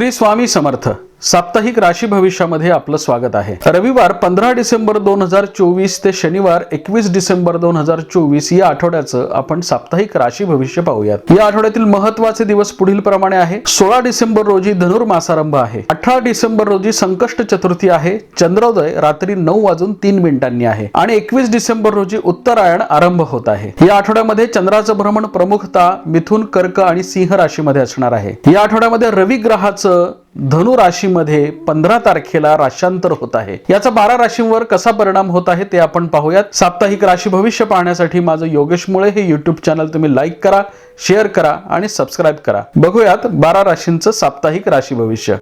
श्री स्वामी समर्थ. साप्ताहिक राशी भविष्यामध्ये आपलं स्वागत आहे. रविवार पंधरा डिसेंबर दोन हजार चोवीस ते शनिवार एकवीस डिसेंबर दोन हजार चोवीस या आठवड्याचं आपण साप्ताहिक राशी भविष्य पाहूयात. या आठवड्यातील महत्त्वाचे दिवस पुढील प्रमाणे आहे. सोळा डिसेंबर रोजी धनुर्मासारंभ आहे. अठरा डिसेंबर रोजी संकष्ट चतुर्थी आहे. चंद्रोदय रात्री नऊ वाजून तीन मिनिटांनी आहे. आणि एकवीस डिसेंबर रोजी उत्तरायण आरंभ होत आहे. या आठवड्यामध्ये चंद्राचं भ्रमण प्रमुखता मिथुन कर्क आणि सिंह राशीमध्ये असणार आहे. या आठवड्यामध्ये रवी ग्रहाचं धनु राशीमध्ये पंधरा तारखेला राशांतर होत आहे. याचा बारा राशींवर कसा परिणाम होत आहे ते आपण पाहूयात. साप्ताहिक राशी भविष्य पाहण्यासाठी माझं योगेश मुळे हे युट्यूब चॅनल तुम्ही लाईक करा शेअर करा आणि सबस्क्राईब करा. बघूयात बारा राशींचं साप्ताहिक राशी भविष्य.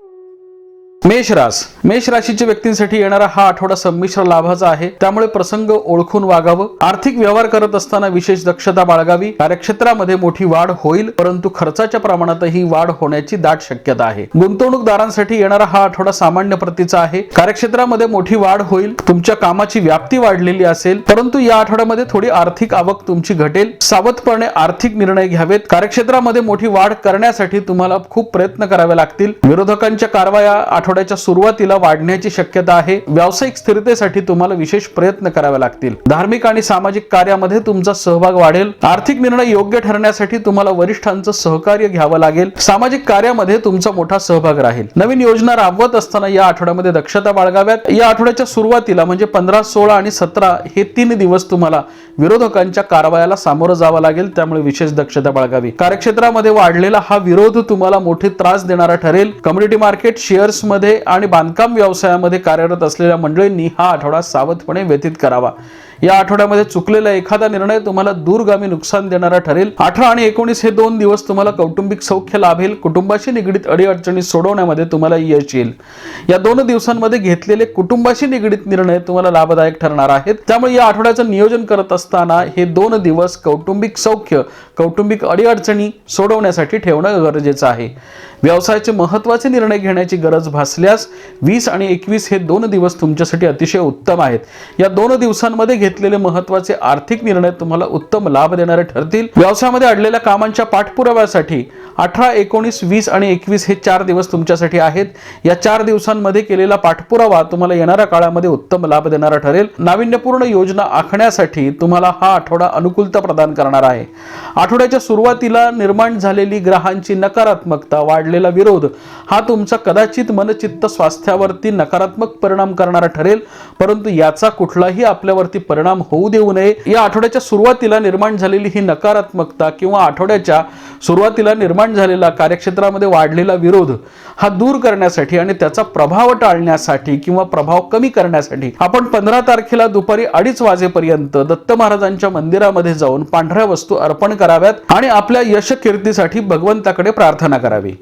मेष रास. मेष राशीच्या व्यक्तींसाठी येणारा हा आठवडा संमिश्र लाभाचा आहे. त्यामुळे प्रसंग ओळखून वागावं. आर्थिक व्यवहार करत असताना विशेष दक्षता बाळगावी. कार्यक्षेत्रामध्ये मोठी वाढ होईल परंतु खर्चाच्या प्रमाणातही वाढ होण्याची दाट शक्यता आहे. गुंतवणूकदारांसाठी येणारा हा आठवडा सामान्य प्रतीचा आहे. कार्यक्षेत्रामध्ये मोठी वाढ होईल तुमच्या कामाची व्याप्ती वाढलेली असेल परंतु या आठवड्यामध्ये थोडी आर्थिक आवक तुमची घटेल. सावधपणे आर्थिक निर्णय घ्यावेत. कार्यक्षेत्रामध्ये मोठी वाढ करण्यासाठी तुम्हाला खूप प्रयत्न करावे लागतील. विरोधकांच्या कारवाया आठवड्याच्या सुरुवातीला वाढण्याची शक्यता आहे. व्यावसायिक स्थिरतेसाठी तुम्हाला विशेष प्रयत्न करावे लागतील. धार्मिक आणि सामाजिक कार्यामध्ये तुमचा सहभाग वाढेल. आर्थिक निर्णय योग्य ठरण्यासाठी तुम्हाला वरिष्ठांचं सहकार्य घ्यावं लागेल. सामाजिक कार्यामध्ये तुमचा मोठा सहभाग राहील. नवीन योजना राबवत असताना या आठवड्यामध्ये दक्षता बाळगाव्यात. या आठवड्याच्या सुरुवातीला म्हणजे पंधरा सोळा आणि सतरा हे तीन दिवस तुम्हाला विरोधकांच्या कारवायाला सामोरं जावं लागेल. त्यामुळे विशेष दक्षता बाळगावी. कार्यक्षेत्रामध्ये वाढलेला हा विरोध तुम्हाला मोठे त्रास देणारा ठरेल. कम्युनिटी मार्केट शेअर्स आणि बांधकाम व्यवसायामध्ये कार्यरत असलेल्या मंडळींनी हा आठवडा सावधपणे व्यतीत करावा. या आठवड्यामध्ये चुकलेला एखादा निर्णय तुम्हाला दूरगामी नुकसान देणारा ठरेल. अठरा आणि एकोणीस हे दोन दिवस तुम्हाला कौटुंबिक सौख्य लाभेल. कुटुंबाशी निगडीत अडीअडचणी सोडवण्यामध्ये तुम्हाला यश येईल. या दोन दिवसांमध्ये घेतलेले कुटुंबाशी निगडीत निर्णय तुम्हाला लाभदायक ठरणार आहेत. त्यामुळे या आठवड्याचं नियोजन करत असताना हे दोन दिवस कौटुंबिक सौख्य कौटुंबिक अडीअडचणी सोडवण्यासाठी ठेवणं गरजेचं आहे. व्यवसायाचे महत्त्वाचे निर्णय घेण्याची गरज भासल्यास वीस आणि एकवीस हे दोन दिवस तुमच्यासाठी अतिशय उत्तम आहेत. या दोन दिवसांमध्ये घेतलेले महत्त्वाचे आर्थिक निर्णय तुम्हाला उत्तम लाभ देणारे ठरतील. व्यवसायामध्ये अडलेल्या कामांच्या पाठपुराव्यासाठी अठरा एकोणीस वीस आणि एकवीस हे चार दिवस तुमच्यासाठी आहेत. या चार दिवसांमध्ये केलेला पाठपुरावा तुम्हाला येणाऱ्या काळामध्ये उत्तम लाभ देणारा ठरेल. नाविन्यपूर्ण योजना आखण्यासाठी तुम्हाला हा आठवडा अनुकूलता प्रदान करणार आहे. आठवड्याच्या सुरुवातीला निर्माण झालेली ग्रहांची नकारात्मकता वाढलेला विरोध हा तुमचा कदाचित मनचित्त स्वास्थ्यावरती नकारात्मक परिणाम करणारा ठरेल. परंतु याचा कुठलाही आपल्यावरती परिणाम होऊ देऊ नये. या आठवड्याच्या सुरुवातीला निर्माण झालेली ही नकारात्मकता किंवा आठवड्याच्या सुरुवातीला निर्माण झालेला कार्यक्षेत्रामध्ये वाढलेला विरोध हा दूर करण्यासाठी आणि त्याचा प्रभाव टाळण्यासाठी किंवा प्रभाव कमी करण्यासाठी आपण पंधरा तारखेला दुपारी अडीच वाजेपर्यंत दत्त महाराजांच्या मंदिरामध्ये जाऊन पांढऱ्या वस्तू अर्पण कराव्यात आणि आपल्या यश कीर्तीसाठी भगवंताकडे प्रार्थना करावी.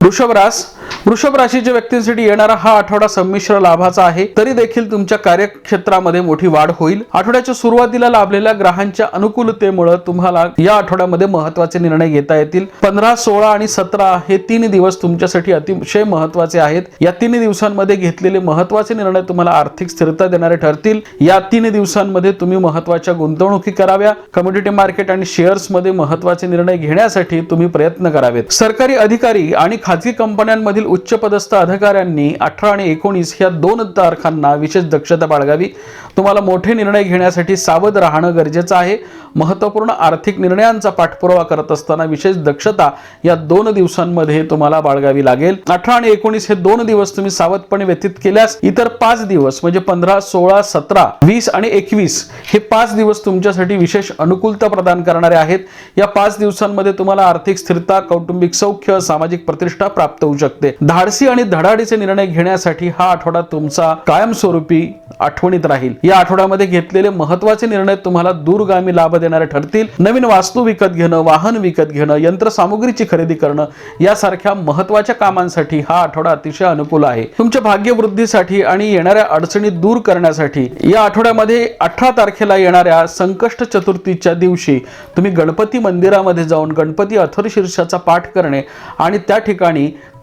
वृषभ रास. वृषभ राशीच्या व्यक्तींसाठी येणारा हा आठवडा संमिश्र लाभाचा आहे. तरी देखील तुमच्या कार्यक्षेत्रामध्ये मोठी वाढ होईल. आठवड्याच्या सुरुवातीला लाभलेल्या ग्रहांच्या अनुकूलतेमुळे तुम्हाला या आठवड्यामध्ये महत्त्वाचे निर्णय घेता येतील. पंधरा सोळा आणि सतरा हे तीन दिवस तुमच्यासाठी अतिशय महत्त्वाचे आहेत. या तीन दिवसांमध्ये घेतलेले महत्त्वाचे निर्णय तुम्हाला आर्थिक स्थिरता देणारे ठरतील. या तीन दिवसांमध्ये तुम्ही महत्त्वाच्या गुंतवणुकी कराव्या. कम्युनिटी मार्केट आणि शेअर्समध्ये महत्त्वाचे निर्णय घेण्यासाठी तुम्ही प्रयत्न करावेत. सरकारी अधिकारी आणि खाजगी कंपन्यांमधील उच्चपदस्थ अधिकाऱ्यांनी अठरा आणि एकोणीस या दोन तारखांना विशेष दक्षता बाळगावी. तुम्हाला मोठे निर्णय घेण्यासाठी सावध राहणं गरजेचं आहे. महत्त्वपूर्ण आर्थिक निर्णयांचा पाठपुरावा करत असताना विशेष दक्षता या दोन दिवसांमध्ये तुम्हाला बाळगावी लागेल. अठरा आणि एकोणीस हे दोन दिवस तुम्ही सावधपणे व्यतीत केल्यास इतर पाच दिवस म्हणजे पंधरा सोळा सतरा वीस आणि एकवीस हे पाच दिवस तुमच्यासाठी विशेष अनुकूलता प्रदान करणारे आहेत. या पाच दिवसांमध्ये तुम्हाला आर्थिक स्थिरता कौटुंबिक सौख्य सामाजिक प्रतिष्ठा प्राप्त होऊ शकते. धाडसी आणि धडाडीचे निर्णय घेण्यासाठी हा आठवडा तुमचा कायमस्वरूपी आठवणीत राहील. या आठवड्यामध्ये घेतलेले महत्त्वाचे निर्णय तुम्हाला दूरगामी लाभ देणारे ठरतील. नवीन वास्तू विकत घेणं वाहन विकत घेणं यंत्रसामुग्रीची खरेदी करणं यासारख्या महत्त्वाच्या कामांसाठी हा आठवडा अतिशय अनुकूल आहे. तुमच्या भाग्यवृद्धीसाठी आणि येणाऱ्या अडचणी दूर करण्यासाठी या आठवड्यामध्ये अठरा तारखेला येणाऱ्या संकष्ट चतुर्थीच्या दिवशी तुम्ही गणपती मंदिरामध्ये जाऊन गणपती अथर्शीर्षाचा पाठ करणे आणि त्या ठिकाणी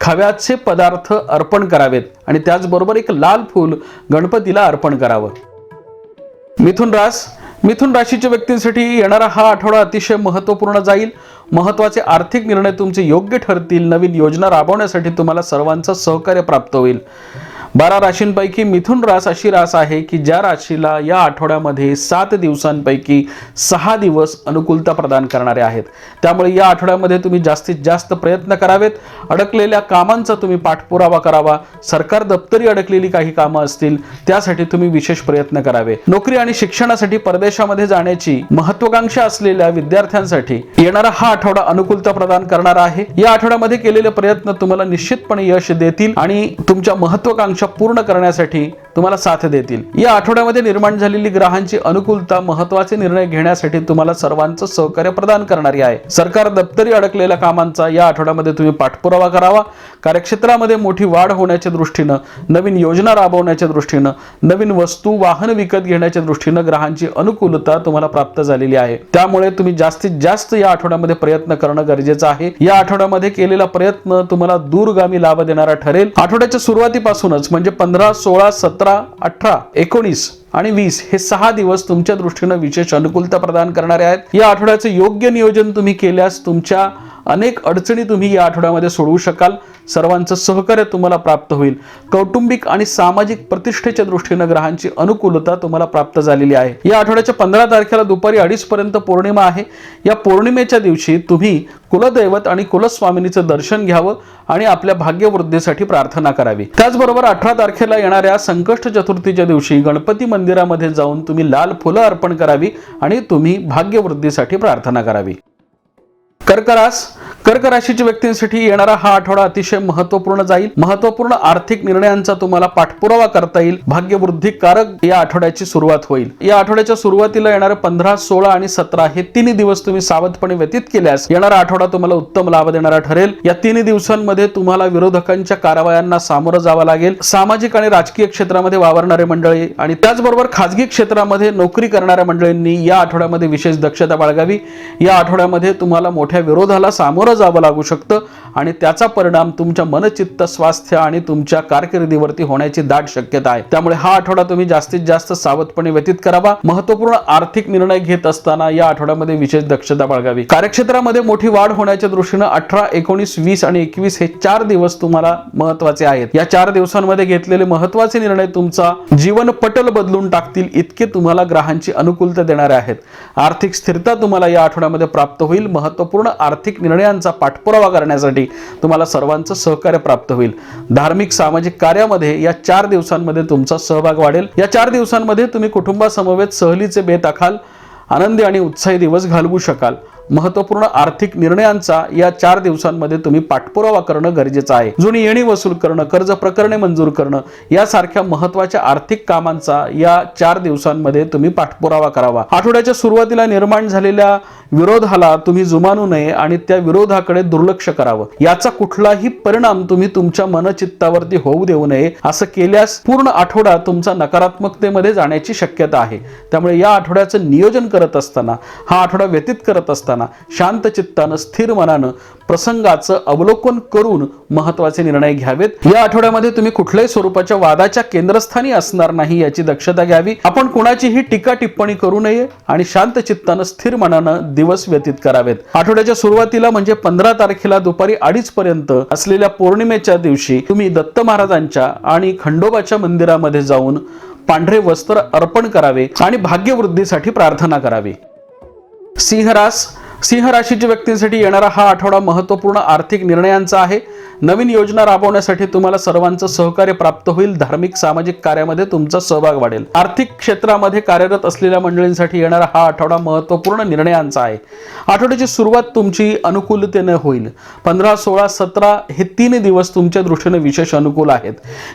खव्याचे पदार्थ अर्पण करावेत आणि त्याचबरोबर एक लाल फूल गणपतीला अर्पण करावं. मिथुन रास मिथुन राशीच्या व्यक्तींसाठी येणारा हा आठवडा अतिशय महत्त्वपूर्ण जाईल. महत्त्वाचे आर्थिक निर्णय तुमचे योग्य ठरतील. नवीन योजना राबवण्यासाठी तुम्हाला सर्वांचं सहकार्य प्राप्त होईल. बारा राशींपैकी मिथुन रास अशी रास आहे की ज्या राशीला या आठवड्यामध्ये सात दिवसांपैकी सहा दिवस अनुकूलता प्रदान करणारे आहेत. त्यामुळे या आठवड्यामध्ये तुम्ही जास्तीत जास्त प्रयत्न करावेत. अडकलेल्या कामांचा तुम्ही पाठपुरावा करावा. सरकार दप्तरी अडकलेली काही कामं असतील त्यासाठी तुम्ही विशेष प्रयत्न करावे. नोकरी आणि शिक्षणासाठी परदेशामध्ये जाण्याची महत्वाकांक्षा असलेल्या विद्यार्थ्यांसाठी येणारा हा आठवडा अनुकूलता प्रदान करणार आहे. या आठवड्यामध्ये केलेले प्रयत्न तुम्हाला निश्चितपणे यश देतील आणि तुमच्या महत्वाकांक्षा पूर्ण करण्यासाठी तुम्हाला साथ देतील. या आठवड्यामध्ये निर्माण झालेली ग्रहांची अनुकूलता महत्त्वाचे निर्णय घेण्यासाठी तुम्हाला सर्वांचं सहकार्य प्रदान करणारी आहे. सरकार दप्तरी अडकलेल्या कामांचा या आठवड्यामध्ये तुम्ही पाठपुरावा करावा. कार्यक्षेत्रामध्ये मोठी वाढ होण्याच्या दृष्टीनं नवीन योजना राबवण्याच्या दृष्टीनं नवीन वस्तू वाहन विकत घेण्याच्या दृष्टीनं ग्रहांची अनुकूलता तुम्हाला प्राप्त झालेली आहे. त्यामुळे तुम्ही जास्तीत जास्त या आठवड्यामध्ये प्रयत्न करणं गरजेचं आहे. या आठवड्यामध्ये केलेला प्रयत्न तुम्हाला दूरगामी लाभ देणारा ठरेल. आठवड्याच्या सुरुवातीपासूनच म्हणजे पंधरा सोळा सतरा अठरा एकोणीस आणि वीस हे सहा दिवस तुमच्या दृष्टीनं विशेष अनुकूलता प्रदान करणारे आहेत. या आठवड्याचं योग्य नियोजन तुम्ही केल्यास तुमच्या अनेक अडचणी तुम्ही या आठवड्यामध्ये सोडवू शकाल. सर्वांचं सहकार्य तुम्हाला प्राप्त होईल. कौटुंबिक आणि सामाजिक प्रतिष्ठेच्या दृष्टीनं ग्रहांची अनुकूलता तुम्हाला प्राप्त झालेली आहे. या आठवड्याच्या पंधरा तारखेला दुपारी अडीच पर्यंत पौर्णिमा आहे. या पौर्णिमेच्या दिवशी तुम्ही कुलदैवत आणि कुलस्वामिनीचं दर्शन घ्यावं आणि आपल्या भाग्यवृद्धीसाठी प्रार्थना करावी. त्याचबरोबर अठरा तारखेला येणाऱ्या संकष्ट चतुर्थीच्या दिवशी गणपती मंदिरामध्ये जाऊन तुम्ही लाल फुलं अर्पण करावी आणि तुम्ही भाग्यवृद्धीसाठी प्रार्थना करावी. कर्करास कर्क राशीच्या व्यक्तींसाठी येणारा हा आठवडा अतिशय महत्त्वपूर्ण जाईल. महत्त्वपूर्ण आर्थिक निर्णयांचा तुम्हाला पाठपुरावा करता येईल. भाग्यवृद्धी कारक या आठवड्याची सुरुवात होईल. या आठवड्याच्या सुरुवातीला येणारे पंधरा सोळा आणि सतरा हे तिन्ही दिवस तुम्ही सावधपणे व्यतीत केल्यास येणारा आठवडा तुम्हाला उत्तम लाभ देणारा ठरेल. या तिन्ही दिवसांमध्ये तुम्हाला विरोधकांच्या कारवायांना सामोरं जावं लागेल. सामाजिक आणि राजकीय क्षेत्रामध्ये वावरणारे मंडळी आणि त्याचबरोबर खाजगी क्षेत्रामध्ये नोकरी करणाऱ्या मंडळींनी या आठवड्यामध्ये विशेष दक्षता बाळगावी. या आठवड्यामध्ये तुम्हाला मोठ्या विरोधाला सामोरं जावं लागू शकतं आणि त्याचा परिणाम तुमच्या मनचित्त स्वास्थ्य आणि तुमच्या कारकिर्दीवरती होण्याची दाट शक्यता आहे. त्यामुळे हा आठवडा तुम्ही जास्तीत जास्त सावधपणे व्यतीत करावा. महत्त्वपूर्ण आर्थिक निर्णय घेत असताना या आठवड्यामध्ये विशेष दक्षता बाळगावी. कार्यक्षेत्रामध्ये मोठी वाढ होण्याच्या दृष्टीनं अठरा एकोणीस वीस आणि एकवीस हे चार दिवस तुम्हाला महत्त्वाचे आहेत. या चार दिवसांमध्ये घेतलेले महत्त्वाचे निर्णय तुमचा जीवन पटल बदलून टाकतील इतके तुम्हाला ग्रहांची अनुकूलता देणारे आहेत. आर्थिक स्थिरता तुम्हाला या आठवड्यामध्ये प्राप्त होईल. महत्त्वपूर्ण आर्थिक निर्णयांचा पाठपुरावा करण्यासाठी तुम्हाला सर्वांचं सहकार्य प्राप्त होईल. धार्मिक सामाजिक कार्यामध्ये या चार दिवसांमध्ये तुमचा सहभाग वाढेल. या चार दिवसांमध्ये तुम्ही कुटुंबासमवेत सहलीचे बेत आखाल आनंदी आणि उत्साही दिवस घालवू शकाल. महत्त्वपूर्ण आर्थिक निर्णयांचा या चार दिवसांमध्ये तुम्ही पाठपुरावा करणं गरजेचं आहे. जुनी येणी वसूल करणं कर्ज प्रकरणे मंजूर करणं यासारख्या महत्त्वाच्या आर्थिक कामांचा या चार दिवसांमध्ये तुम्ही पाठपुरावा करावा. आठवड्याच्या सुरुवातीला निर्माण झालेल्या विरोधाला तुम्ही जुमानू नये आणि त्या विरोधाकडे दुर्लक्ष करावं. याचा कुठलाही परिणाम तुम्ही तुमच्या मनचित्तावरती होऊ देऊ नये असं केल्यास पूर्ण आठवडा तुमचा नकारात्मकतेमध्ये जाण्याची शक्यता आहे. त्यामुळे या आठवड्याचं नियोजन करत असताना हा आठवडा व्यतीत करत असताना शांत चित्तानं स्थिर मनानं प्रसंगाचं अवलोकन करून महत्त्वाचे निर्णय घ्यावेत. या आठवड्यामध्ये तुम्ही कुठल्याही स्वरूपाच्या वादाच्या केंद्रस्थानी असणार नाही याची दक्षता घ्यावी. आपण कुणाचीही टीका टिप्पणी करू नये आणि शांत चित्तानं स्थिर मनानं दिवस व्यतीत करावेत. आठवड्याच्या सुरुवातीला म्हणजे पंधरा तारखेला दुपारी अडीच पर्यंत असलेल्या पौर्णिमेच्या दिवशी तुम्ही दत्त महाराजांच्या आणि खंडोबाच्या मंदिरामध्ये जाऊन पांढरे वस्त्र अर्पण करावे आणि भाग्यवृद्धीसाठी प्रार्थना करावी. सिंहरास सिंह राशीच्या व्यक्तींसाठी येणारा हा आठवडा महत्त्वपूर्ण आर्थिक निर्णयांचा आहे. नवीन योजना राबवण्यासाठी तुम्हाला सर्वांचं सहकार्य प्राप्त होईल. धार्मिक सामाजिक कार्यामध्ये तुमचा सहभाग वाढेल. आर्थिक क्षेत्रामध्ये कार्यरत असलेल्या मंडळींसाठी येणारा हा आठवडा महत्त्वपूर्ण निर्णयांचा आहे. आठवड्याची सुरुवात तुमची अनुकूलतेने होईल. पंधरा सोळा सतरा हे तीन दिवस तुमच्या दृष्टीने विशेष अनुकूल आहेत.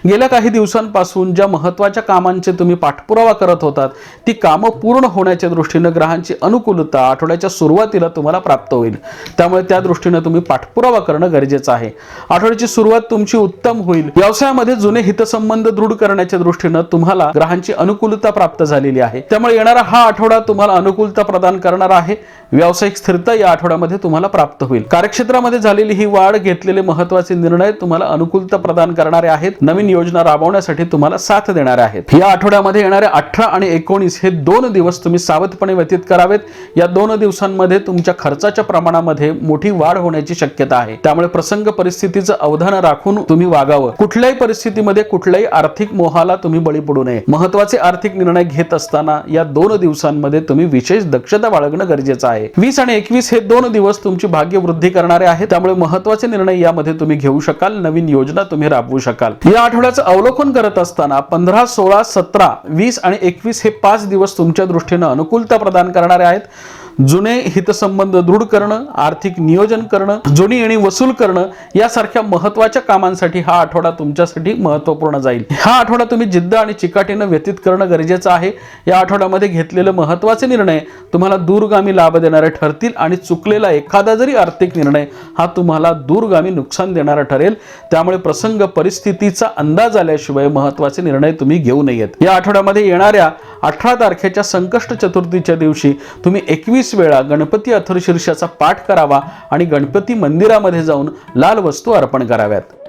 गेल्या काही दिवसांपासून ज्या महत्त्वाच्या कामांचे तुम्ही पाठपुरावा करत होतात ती कामं पूर्ण होण्याच्या दृष्टीनं ग्रहांची अनुकूलता आठवड्याच्या सुरुवातीला तुम्हाला प्राप्त होईल. त्यामुळे त्या दृष्टीनं तुम्ही पाठपुरावा करणं गरजेचं आहे. आठवड्याची सुरुवात तुमची उत्तम होईल. व्यवसायामध्ये जुने हितसंबंध दृढ करण्याच्या दृष्टीनं तुम्हाला ग्रहांची अनुकूलता प्राप्त झालेली आहे. त्यामुळे येणारा हा आठवडा तुम्हाला अनुकूलता प्रदान करणार आहे. व्यावसायिक स्थिरता या आठवड्यामध्ये तुम्हाला प्राप्त होईल. कार्यक्षेत्रामध्ये झालेली ही वाढ घेतलेले महत्त्वाचे निर्णय तुम्हाला अनुकूलता प्रदान करणारे आहेत. नवीन योजना राबवण्यासाठी तुम्हाला साथ देणारे आहेत. या आठवड्यामध्ये येणारे अठरा आणि एकोणीस हे दोन दिवस तुम्ही सावधपणे व्यतीत करावेत. या दोन दिवसांमध्ये तुमच्या खर्चाच्या प्रमाणामध्ये मोठी वाढ होण्याची शक्यता आहे. त्यामुळे प्रसंग परिस्थिती गोष्टीचं अवधान राखून तुम्ही वागावं. कुठल्याही परिस्थितीमध्ये कुठल्याही आर्थिक मोहाला तुम्ही बळी पडू नये. महत्त्वाचे आर्थिक निर्णय घेत असताना या दोन दिवसांमध्ये तुम्ही विशेष दक्षता बाळगणं गरजेचं आहे. वीस आणि एकवीस हे दोन दिवस तुमची भाग्य वृद्धी करणारे आहेत. त्यामुळे महत्त्वाचे निर्णय यामध्ये तुम्ही घेऊ शकाल. नवीन योजना तुम्ही राबवू शकाल. या आठवड्याचं अवलोकन करत असताना पंधरा सोळा सतरा वीस आणि एकवीस हे पाच दिवस तुमच्या दृष्टीनं अनुकूलता प्रदान करणारे आहेत. जुने हितसंबंध दृढ करणं आर्थिक नियोजन करणं जुनी येणी वसूल करणं यासारख्या महत्त्वाच्या कामांसाठी हा आठवडा तुमच्यासाठी महत्त्वपूर्ण जाईल. हा आठवडा तुम्ही जिद्द आणि चिकाटीनं व्यतीत करणं गरजेचं आहे. या आठवड्यामध्ये घेतलेले महत्त्वाचे निर्णय तुम्हाला दूरगामी लाभ देणारे ठरतील आणि चुकलेला एखादा जरी आर्थिक निर्णय हा तुम्हाला दूरगामी नुकसान देणारा ठरेल. त्यामुळे प्रसंग परिस्थितीचा अंदाज आल्याशिवाय महत्त्वाचे निर्णय तुम्ही घेऊ नयेत. या आठवड्यामध्ये येणाऱ्या अठरा तारखेच्या संकष्ट चतुर्थीच्या दिवशी तुम्ही एकवीस वेळा गणपती अथर्शीर्षाचा पाठ करावा आणि गणपती मंदिरामध्ये जाऊन लाल वस्तू अर्पण कराव्यात.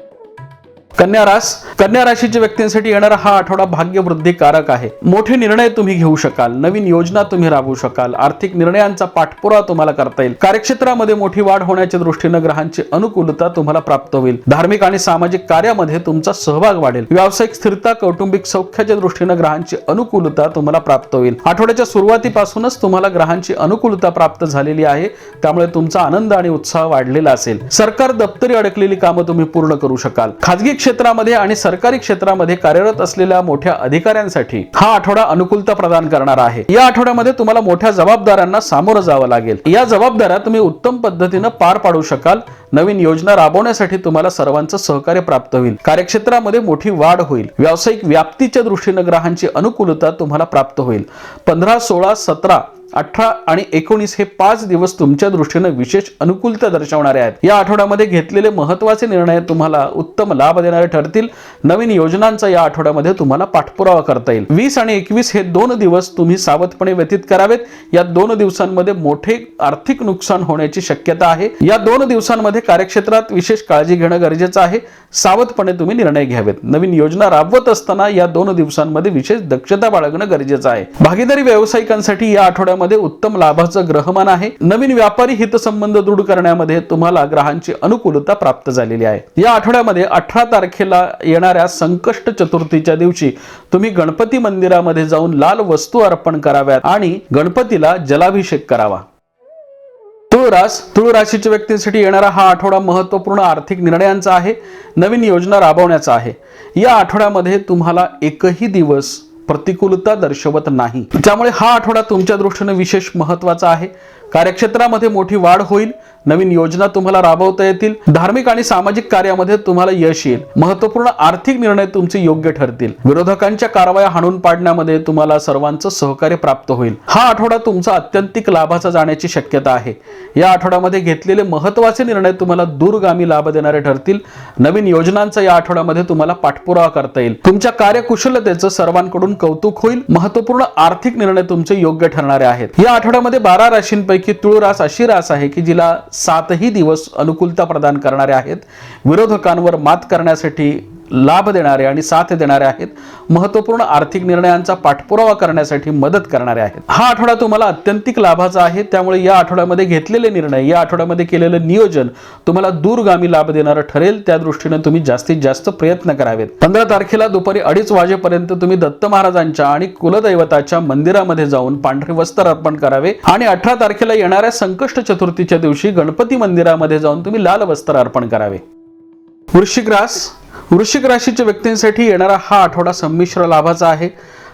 कन्या रास कन्या राशीच्या व्यक्तींसाठी येणारा हा आठवडा भाग्यवृद्धिकारक आहे. मोठे निर्णय तुम्ही घेऊ शकाल नवीन योजना तुम्ही राबवू शकाल आर्थिक निर्णयांचा पाठपुरावा तुम्हाला करता येईल. कार्यक्षेत्रामध्ये मोठी वाढ होण्याच्या दृष्टीनं ग्रहांची अनुकूलता तुम्हाला प्राप्त होईल. धार्मिक आणि सामाजिक कार्यामध्ये तुमचा सहभाग वाढेल. व्यावसायिक स्थिरता कौटुंबिक सौख्याच्या दृष्टीनं ग्रहांची अनुकूलता तुम्हाला प्राप्त होईल. आठवड्याच्या सुरुवातीपासूनच तुम्हाला ग्रहांची अनुकूलता प्राप्त झालेली आहे. त्यामुळे तुमचा आनंद आणि उत्साह वाढलेला असेल. सरकार दप्तरी अडकलेली कामं तुम्ही पूर्ण करू शकाल. खाजगी क्षेत्रामध्ये आणि सरकारी क्षेत्रामध्ये कार्यरत असलेल्या मोठ्या अधिकाऱ्यांसाठी हा आठवडा अनुकूलता प्रदान करणार आहे. या आठवड्यामध्ये तुम्हाला मोठ्या जबाबदाऱ्यांना सामोरं जावं लागेल. या जबाबदाऱ्या तुम्ही उत्तम पद्धतीनं पार पाडू शकाल. नवीन योजना राबवण्यासाठी तुम्हाला सर्वांचं सहकार्य प्राप्त होईल. कार्यक्षेत्रामध्ये मोठी वाढ होईल. व्यावसायिक व्याप्तीच्या दृष्टीनं ग्रहांची अनुकूलता तुम्हाला प्राप्त होईल. पंधरा सोळा सतरा अठरा आणि एकोणीस हे पाच दिवस तुमच्या दृष्टीनं विशेष अनुकूलता दर्शवणारे आहेत. या आठवड्यामध्ये घेतलेले महत्त्वाचे निर्णय तुम्हाला उत्तम लाभ देणारे ठरतील. नवीन योजनांचा या आठवड्यामध्ये तुम्हाला पाठपुरावा करता येईल. वीस आणि एकवीस हे दोन दिवस तुम्ही सावधपणे व्यतीत करावेत. या दोन दिवसांमध्ये मोठे आर्थिक नुकसान होण्याची शक्यता आहे. या दोन दिवसांमध्ये म्हणजे कार्यक्षेत्रात विशेष काळजी घेणं गरजेचं आहे. सावधपणे तुम्ही निर्णय घ्यावेत. नवीन योजना राबवत असताना या दोन दिवसांमध्ये विशेष दक्षता बाळगणं गरजेचं आहे. भागीदारी व्यावसायिकांसाठी या आठवड्यामध्ये उत्तम लाभाचं ग्रहमान आहे. नवीन व्यापारी हितसंबंध दृढ करण्यामध्ये तुम्हाला ग्रहांची अनुकूलता प्राप्त झालेली आहे. या आठवड्यामध्ये अठरा तारखेला येणाऱ्या संकष्ट चतुर्थीच्या दिवशी तुम्ही गणपती मंदिरामध्ये जाऊन लाल वस्तू अर्पण कराव्यात आणि गणपतीला जलाभिषेक करावा. तुळरास तुळ राशीच्या व्यक्तींसाठी येणारा हा आठवडा महत्त्वपूर्ण आर्थिक निर्णयांचा आहे नवीन योजना राबवण्याचा आहे. या आठवड्यामध्ये तुम्हाला एकही दिवस प्रतिकूलता दर्शवत नाही. त्यामुळे हा आठवडा तुमच्या दृष्टीने विशेष महत्त्वाचा आहे. कार्यक्षेत्रामध्ये मोठी वाढ होईल. नवीन योजना तुम्हाला राबवता येतील. धार्मिक आणि सामाजिक कार्यामध्ये तुम्हाला यश येईल. महत्त्वपूर्ण आर्थिक निर्णय तुमचे योग्य ठरतील. विरोधकांच्या कारवाया हाणून पाडण्यामध्ये तुम्हाला सर्वांचं सहकार्य प्राप्त होईल. हा आठवडा तुमचा अत्यंतिक लाभाचा जाण्याची शक्यता आहे. या आठवड्यामध्ये घेतलेले महत्त्वाचे निर्णय तुम्हाला दूरगामी लाभ देणारे ठरतील. नवीन योजनांचा या आठवड्यामध्ये तुम्हाला पाठपुरावा करता येईल. तुमच्या कार्यकुशलतेचं सर्वांकडून कौतुक होईल. महत्त्वपूर्ण आर्थिक निर्णय तुमचे योग्य ठरणारे आहेत. या आठवड्यामध्ये बारा राशींपैकी तुळ रास अशी रास आहे की जिला सातही दिवस अनुकूलता प्रदान करणारे आहेत. विरोधकांवर मात करण्यासाठी लाभ देणारे आणि साथ देणारे आहेत महत्त्वपूर्ण आर्थिक निर्णयांचा पाठपुरावा करण्यासाठी मदत करणारे आहेत. हा आठवडा तुम्हाला अत्यंतिक लाभाचा आहे त्यामुळे या आठवड्यामध्ये घेतलेले निर्णय या आठवड्यामध्ये केलेलं नियोजन तुम्हाला दूरगामी लाभ देणारं ठरेल त्या दृष्टीने तुम्ही जास्तीत जास्त प्रयत्न करावेत. पंधरा तारखेला दुपारी अडीच वाजेपर्यंत तुम्ही दत्त महाराजांच्या आणि कुलदैवताच्या मंदिरामध्ये जाऊन पांढरे वस्त्र अर्पण करावे आणि अठरा तारखेला येणाऱ्या संकष्ट चतुर्थीच्या दिवशी गणपती मंदिरामध्ये जाऊन तुम्ही लाल वस्त्र अर्पण करावे. वृश्चिक रास वृश्चिक राशीच्या व्यक्तींसाठी येणारा हा आठवडा संमिश्र लाभाचा आहे.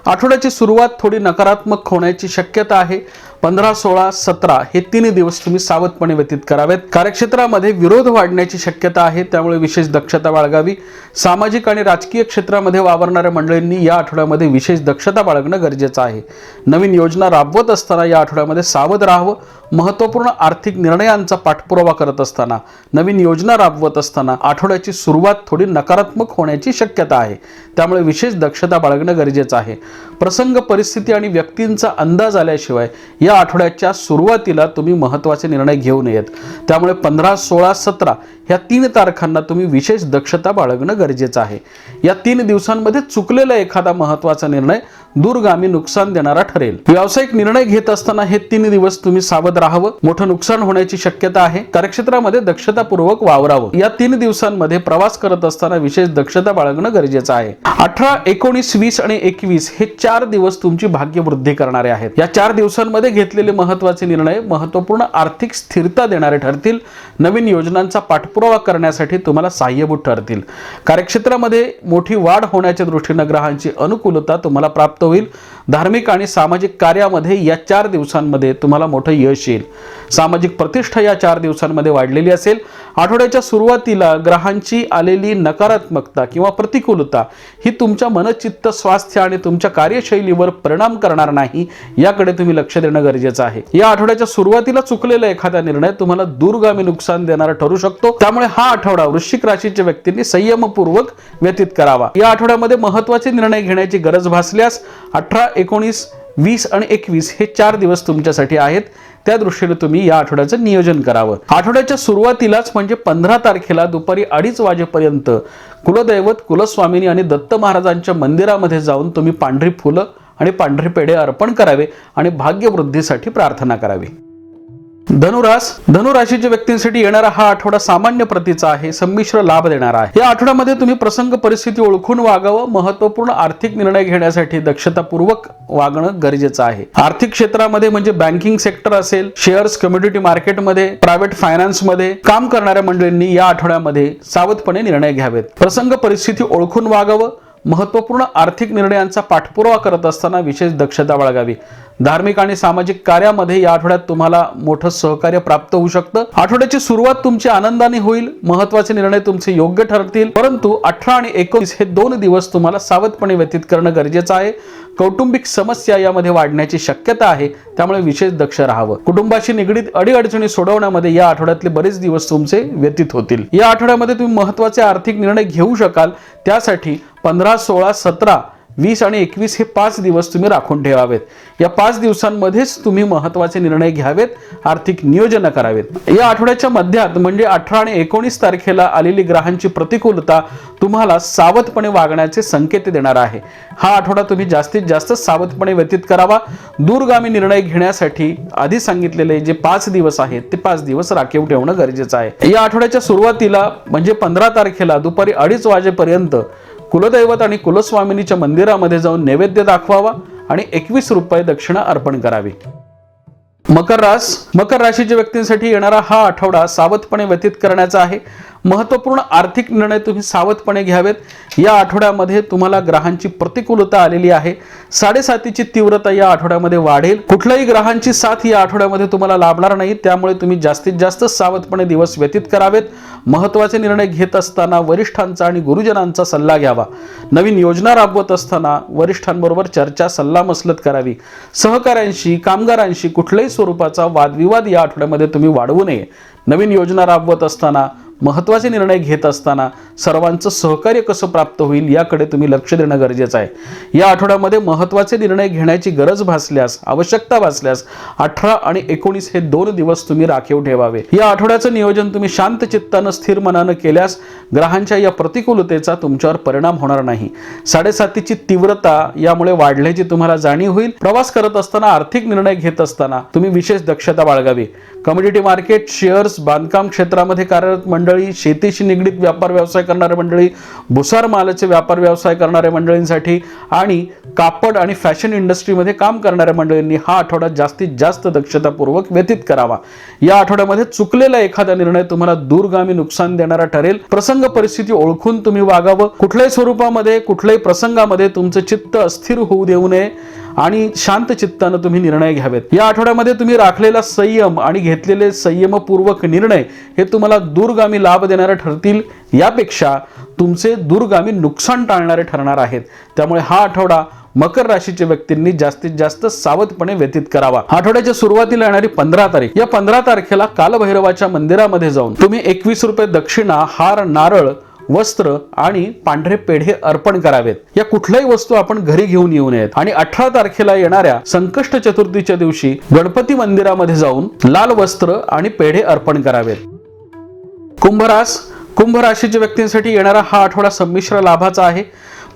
आठवड्याची सुरुवात थोडी नकारात्मक होण्याची शक्यता आहे. पंधरा सोळा सतरा हे तीन दिवस तुम्ही सावधपणे व्यतीत करावेत. कार्यक्षेत्रामध्ये विरोध वाढण्याची शक्यता आहे त्यामुळे विशेष दक्षता बाळगावी. सामाजिक आणि राजकीय क्षेत्रामध्ये वावरणाऱ्या मंडळींनी या आठवड्यामध्ये विशेष दक्षता बाळगणं गरजेचं आहे. नवीन योजना राबवत असताना या आठवड्यामध्ये सावध राहावं. महत्त्वपूर्ण आर्थिक निर्णयांचा पाठपुरावा करत असताना नवीन योजना राबवत असताना आठवड्याची सुरुवात थोडी नकारात्मक होण्याची शक्यता आहे. त्यामुळे विशेष दक्षता बाळगणं गरजेचं आहे. प्रसंग परिस्थिती आणि व्यक्तींचा अंदाज आल्याशिवाय या आठवड्याच्या सुरुवातीला तुम्ही महत्त्वाचे निर्णय घेऊ नयेत. त्यामुळे पंधरा सोळा सतरा ह्या तीन तारखांना तुम्ही विशेष दक्षता बाळगणं गरजेचं आहे. या तीन दिवसांमध्ये चुकलेला एखादा महत्त्वाचा निर्णय दूरगामी नुकसान देणारा ठरेल. व्यावसायिक निर्णय घेत असताना हे तीन दिवस तुम्ही सावध राहावं. मोठं नुकसान होण्याची शक्यता आहे. कार्यक्षेत्रामध्ये दक्षतापूर्वक वावरावं. या तीन दिवसांमध्ये प्रवास करत असताना विशेष दक्षता बाळगणं गरजेचं आहे. अठरा एकोणीस वीस आणि एकवीस हे चार दिवस तुमची भाग्यवृद्धी करणारे आहेत. या चार दिवसांमध्ये घेतलेले महत्त्वाचे निर्णय महत्त्वपूर्ण आर्थिक स्थिरता देणारे ठरतील. नवीन योजनांचा पाठपुरावा करण्यासाठी तुम्हाला सहाय्यभूत ठरतील. कार्यक्षेत्रामध्ये मोठी वाढ होण्याच्या दृष्टीनं ग्रहांची अनुकूलता तुम्हाला प्राप्त होईल. धार्मिक आणि सामाजिक कार्यामध्ये या चार दिवसांमध्ये तुम्हाला मोठं यश येईल. सामाजिक प्रतिष्ठा या चार दिवसांमध्ये वाढलेली असेल. आठवड्याच्या सुरुवातीला ग्रहांची आलेली नकारात्मकता किंवा प्रतिकूलता ही तुमच्या मनचित्त स्वास्थ्य आणि तुमच्या कार्यशैलीवर परिणाम करणार नाही याकडे तुम्ही लक्ष देणं गरजेचं आहे. या आठवड्याच्या सुरुवातीला चुकलेला एखादा निर्णय तुम्हाला दूरगामी नुकसान देणारा ठरू शकतो. त्यामुळे हा आठवडा वृश्चिक राशीच्या व्यक्तींनी संयमपूर्वक व्यतीत करावा. या आठवड्यामध्ये महत्त्वाचे निर्णय घेण्याची गरज भासल्यास अठरा एकोणीस वीस आणि एकवीस हे चार दिवस तुमच्यासाठी आहेत. त्या दृष्टीने तुम्ही या आठवड्याचं नियोजन करावं. आठवड्याच्या सुरुवातीलाच म्हणजे पंधरा तारखेला दुपारी अडीच वाजेपर्यंत कुलदैवत कुलस्वामिनी आणि दत्त महाराजांच्या मंदिरामध्ये जाऊन तुम्ही पांढरी फुलं आणि पांढरे पेढे अर्पण करावे आणि भाग्यवृद्धीसाठी प्रार्थना करावी. धनुरास धनुराशीच्या व्यक्तींसाठी येणारा हा आठवडा सामान्य प्रतीचा आहे संमिश्र लाभ देणारा आहे. या आठवड्यामध्ये तुम्ही प्रसंग परिस्थिती ओळखून वागावं महत्त्वपूर्ण आर्थिक निर्णय घेण्यासाठी दक्षतापूर्वक वागणं गरजेचं आहे. आर्थिक क्षेत्रामध्ये म्हणजे बँकिंग सेक्टर असेल शेअर्स कम्युनिटी मार्केटमध्ये प्रायव्हेट फायनान्समध्ये काम करणाऱ्या मंडळींनी या आठवड्यामध्ये सावधपणे निर्णय घ्यावेत. प्रसंग परिस्थिती ओळखून वागावं महत्त्वपूर्ण आर्थिक निर्णयांचा पाठपुरावा करत असताना विशेष दक्षता बाळगावी. धार्मिक आणि सामाजिक कार्यामध्ये या आठवड्यात तुम्हाला मोठं सहकार्य प्राप्त होऊ शकतं. आठवड्याची सुरुवात तुमची आनंदाने होईल महत्त्वाचे निर्णय तुमचे योग्य ठरतील. परंतु अठरा आणि एकोणीस हे दोन दिवस तुम्हाला सावधपणे व्यतीत करणं गरजेचं आहे. कौटुंबिक समस्या यामध्ये वाढण्याची शक्यता आहे त्यामुळे विशेष दक्ष राहावं. कुटुंबाशी निगडीत अडीअडचणी सोडवण्यामध्ये या आठवड्यातले बरेच दिवस तुमचे व्यतीत होतील. या आठवड्यामध्ये तुम्ही महत्त्वाचे आर्थिक निर्णय घेऊ शकाल. त्यासाठी पंधरा सोळा सतरा वीस आणि एकवीस हे पाच दिवस तुम्ही राखून ठेवावेत. या पाच दिवसांमध्येच तुम्ही महत्त्वाचे निर्णय घ्यावेत आर्थिक नियोजन करावेत. या आठवड्याच्या मध्यात म्हणजे अठरा आणि एकोणीस तारखेला आलेली ग्रहांची प्रतिकूलता तुम्हाला सावधपणे वागण्याचे संकेत देणार आहे. हा आठवडा तुम्ही जास्तीत जास्त सावधपणे व्यतीत करावा. दूरगामी निर्णय घेण्यासाठी आधी सांगितलेले जे पाच दिवस आहेत ते पाच दिवस राखीव ठेवणं गरजेचं आहे. या आठवड्याच्या सुरुवातीला म्हणजे पंधरा तारखेला दुपारी अडीच वाजेपर्यंत कुलदैवत आणि कुलस्वामिनीच्या मंदिरामध्ये जाऊन नैवेद्य दाखवावा आणि एकवीस रुपये दक्षिणा अर्पण करावी. मकर रास मकर राशीच्या व्यक्तींसाठी येणारा हा आठवडा सावधपणे व्यतीत करण्याचा आहे. महत्त्वपूर्ण आर्थिक निर्णय तुम्ही सावधपणे घ्यावेत. या आठवड्यामध्ये तुम्हाला ग्रहांची प्रतिकूलता आलेली आहे. साडेसातीची तीव्रता या आठवड्यामध्ये वाढेल. कुठल्याही ग्रहांची साथ या आठवड्यामध्ये तुम्हाला लाभणार नाही. त्यामुळे तुम्ही जास्तीत जास्त सावधपणे दिवस व्यतीत करावेत. महत्त्वाचे निर्णय घेत असताना वरिष्ठांचा आणि गुरुजनांचा सल्ला घ्यावा. नवीन योजना राबवत असताना वरिष्ठांबरोबर चर्चा सल्लामसलत करावी. सहकाऱ्यांशी कामगारांशी कुठल्याही स्वरूपाचा वादविवाद या आठवड्यामध्ये तुम्ही वाढवू नये. नवीन योजना राबवत असताना महत्त्वाचे निर्णय घेत असताना सर्वांचं सहकार्य कसं प्राप्त होईल याकडे तुम्ही लक्ष देणं गरजेचं आहे. या आठवड्यामध्ये महत्त्वाचे निर्णय घेण्याची गरज भासल्यास आवश्यकता भासल्यास अठरा आणि एकोणीस हे दोन दिवस तुम्ही राखीव ठेवावे. या आठवड्याचं नियोजन तुम्ही शांत चित्तानं स्थिर मनानं केल्यास ग्रहांच्या या प्रतिकूलतेचा तुमच्यावर परिणाम होणार नाही. साडेसातीची तीव्रता यामुळे वाढल्याची तुम्हाला जाणीव होईल. प्रवास करत असताना आर्थिक निर्णय घेत असताना तुम्ही विशेष दक्षता बाळगावी. कम्युनिटी मार्केट शेअर्स बांधकाम क्षेत्रामध्ये कार्यरत मंडळ शेतीशी निगडीत व्यापार व्यवसाय करणारे मंडळी भुसार मालाचे व्यापार व्यवसाय करणाऱ्या मंडळींसाठी आणि कापड आणि फॅशन इंडस्ट्रीमध्ये काम करणाऱ्या मंडळींनी हा आठवडा जास्तीत जास्त दक्षतापूर्वक व्यतीत करावा. या आठवड्यामध्ये चुकलेला एखादा निर्णय तुम्हाला दूरगामी नुकसान देणारा ठरेल. प्रसंग परिस्थिती ओळखून तुम्ही वागावं. कुठल्याही स्वरूपामध्ये कुठल्याही प्रसंगामध्ये तुमचं चित्त अस्थिर होऊ देऊ नये. आणि शांत चित्तानं तुम्ही निर्णय घ्यावेत. या आठवड्यामध्ये तुम्ही राखलेला संयम आणि घेतलेले संयमपूर्वक निर्णय हे तुम्हाला दूरगामी लाभ देणारे ठरतील. यापेक्षा तुमचे दूरगामी नुकसान टाळणारे ठरणार आहेत. त्यामुळे हा आठवडा मकर राशीच्या व्यक्तींनी जास्तीत जास्त सावधपणे व्यतीत करावा. आठवड्याच्या सुरुवातीला येणारी पंधरा तारीख. या पंधरा तारखेला कालभैरवाच्या मंदिरामध्ये जाऊन तुम्ही एकवीस रुपये दक्षिणा हार नारळ वस्त्र आणि पांढरे पेढे अर्पण करावेत. या कुठल्याही वस्तू आपण घरी घेऊन येऊ नयेत. आणि अठरा तारखेला येणाऱ्या संकष्ट चतुर्थीच्या दिवशी गणपती मंदिरामध्ये जाऊन लाल वस्त्र आणि पेढे अर्पण करावेत. कुंभरास कुंभ राशीच्या व्यक्तींसाठी येणारा हा आठवडा संमिश्र लाभाचा आहे.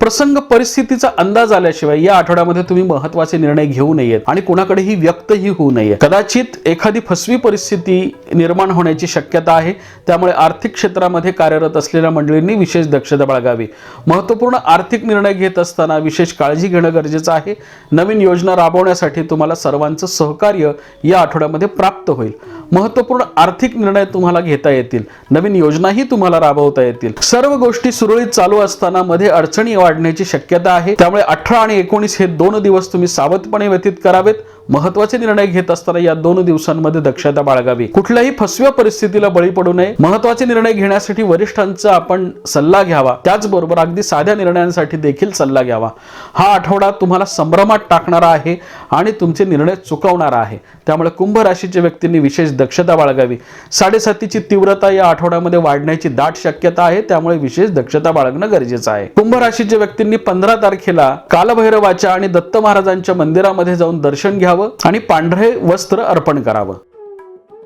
प्रसंग परिस्थितीचा अंदाज आल्याशिवाय या आठवड्यामध्ये तुम्ही महत्त्वाचे निर्णय घेऊ नयेत आणि कुणाकडेही व्यक्तही होऊ नये कदाचित एखादी फसवी परिस्थिती निर्माण होण्याची शक्यता आहे त्यामुळे आर्थिक क्षेत्रामध्ये कार्यरत असलेल्या मंडळींनी विशेष दक्षता बाळगावी. महत्त्वपूर्ण आर्थिक निर्णय घेत असताना विशेष काळजी घेणं गरजेचं आहे. नवीन योजना राबवण्यासाठी तुम्हाला सर्वांचं सहकार्य या आठवड्यामध्ये प्राप्त होईल. महत्त्वपूर्ण आर्थिक निर्णय तुम्हाला घेता येतील. नवीन योजनाही तुम्हाला राबवता येतील. सर्व गोष्टी सुरळीत चालू असताना मध्ये अडचणी वाढण्याची शक्यता आहे. त्यामुळे अठरा आणि एकोणीस हे दोन दिवस तुम्ही सावधपणे व्यतीत करावेत. महत्त्वाचे निर्णय घेत असताना या दोन दिवसांमध्ये दक्षता बाळगावी. कुठल्याही फसव्या परिस्थितीला बळी पडू नये. महत्त्वाचे निर्णय घेण्यासाठी वरिष्ठांचा आपण सल्ला घ्यावा. त्याचबरोबर अगदी साध्या निर्णयांसाठी देखील सल्ला घ्यावा. हा आठवडा तुम्हाला संभ्रमात टाकणारा आहे आणि तुमचे निर्णय चुकवणारा आहे. त्यामुळे कुंभ राशीच्या व्यक्तींनी विशेष दक्षता बाळगावी. साडेसातीची तीव्रता या आठवड्यामध्ये वाढण्याची दाट शक्यता आहे. त्यामुळे विशेष दक्षता बाळगणं गरजेचं आहे. कुंभ राशीच्या व्यक्तींनी पंधरा तारखेला कालभैरवाच्या आणि दत्त महाराजांच्या मंदिरामध्ये जाऊन दर्शन घ्यावं. आणि पांढरे वस्त्र अर्पण करावं.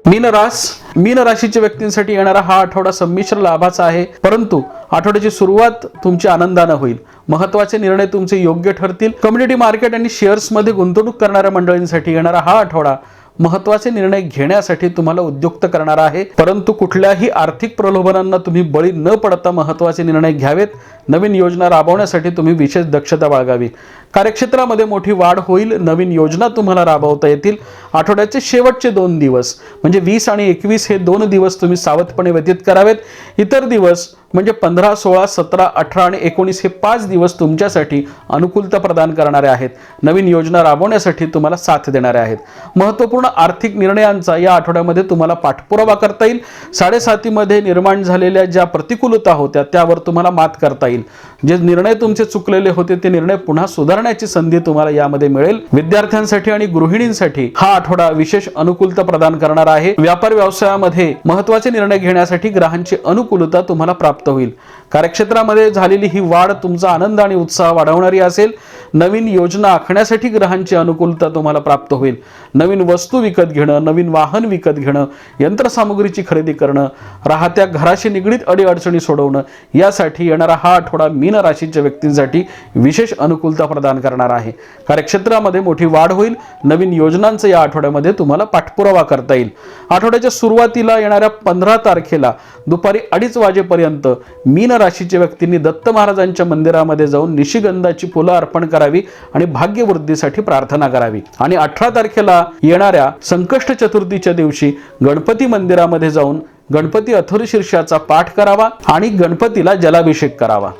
मीनरास मीन राशीच्या व्यक्तींसाठी येणारा हा आठवडा संमिश्र लाभाचा आहे परंतु आठवड्याची सुरुवात तुमच्या आनंदानं होईल. महत्त्वाचे निर्णय तुमचे योग्य ठरतील. कम्युनिटी मार्केट आणि शेअर्समध्ये गुंतवणूक करणाऱ्या मंडळींसाठी येणारा हा आठवडा महत्त्वाचे निर्णय घेण्यासाठी तुम्हाला उद्युक्त करणार आहे. परंतु कुठल्याही आर्थिक प्रलोभनांना तुम्ही बळी न पडता महत्त्वाचे निर्णय घ्यावेत. नवीन योजना राबवण्यासाठी तुम्ही विशेष दक्षता बाळगावी. कार्यक्षेत्रामध्ये मोठी वाढ होईल. नवीन योजना तुम्हाला राबवता येतील. आठवड्याचे शेवटचे दोन दिवस म्हणजे वीस आणि एकवीस हे दोन दिवस तुम्ही सावधपणे व्यतीत करावेत. इतर दिवस म्हणजे पंधरा सोळा सतरा अठरा आणि एकोणीस हे पाच दिवस तुमच्यासाठी अनुकूलता प्रदान करणारे आहेत. नवीन योजना राबवण्यासाठी तुम्हाला साथ देणारे आहेत. महत्त्वपूर्ण आर्थिक निर्णयांचा या आठवड्यामध्ये तुम्हाला पाठपुरावा करता येईल. साडेसातीमध्ये निर्माण झालेल्या ज्या प्रतिकूलता होत्या त्यावर तुम्हाला मात करता येईल. जे निर्णय तुमचे चुकलेले होते ते निर्णय पुन्हा सुधारण्याची संधी तुम्हाला यामध्ये मिळेल. विद्यार्थ्यांसाठी आणि गृहिणींसाठी हा आठवडा विशेष अनुकूलता प्रदान करणार आहे. व्यापार व्यवसायामध्ये महत्त्वाचे निर्णय घेण्यासाठी ग्रहांची अनुकूलता तुम्हाला प्राप्त होईल. कार्यक्षेत्रामध्ये झालेली ही वाढ तुमचा आनंद आणि उत्साह वाढवणारी असेल. नवीन योजना आखण्यासाठी ग्रहांची अनुकूलता तुम्हाला प्राप्त होईल. नवीन वस्तू विकत घेणं नवीन वाहन विकत घेणं यंत्रसामुग्रीची खरेदी करणं राहत्या घराशी निगडीत अडीअडचणी सोडवणं यासाठी येणारा हा आठवडा मीन राशीच्या व्यक्तींसाठी विशेष अनुकूलता प्रदान करणार आहे. कार्यक्षेत्रामध्ये मोठी वाढ होईल. नवीन योजनांचं या आठवड्यामध्ये तुम्हाला पाठपुरावा करता येईल. आठवड्याच्या सुरुवातीला येणाऱ्या पंधरा तारखेला दुपारी अडीच वाजेपर्यंत मीन राशीच्या व्यक्तींनी दत्त महाराजांच्या मंदिरामध्ये जाऊन निशिगंधाची फुलं अर्पण करावी आणि भाग्यवृद्धीसाठी प्रार्थना करावी. आणि अठरा तारखेला येणाऱ्या संकष्ट चतुर्थीच्या दिवशी गणपती मंदिरामध्ये जाऊन गणपती अथुर शीर्षाचा पाठ करावा आणि गणपतीला जलाभिषेक करावा.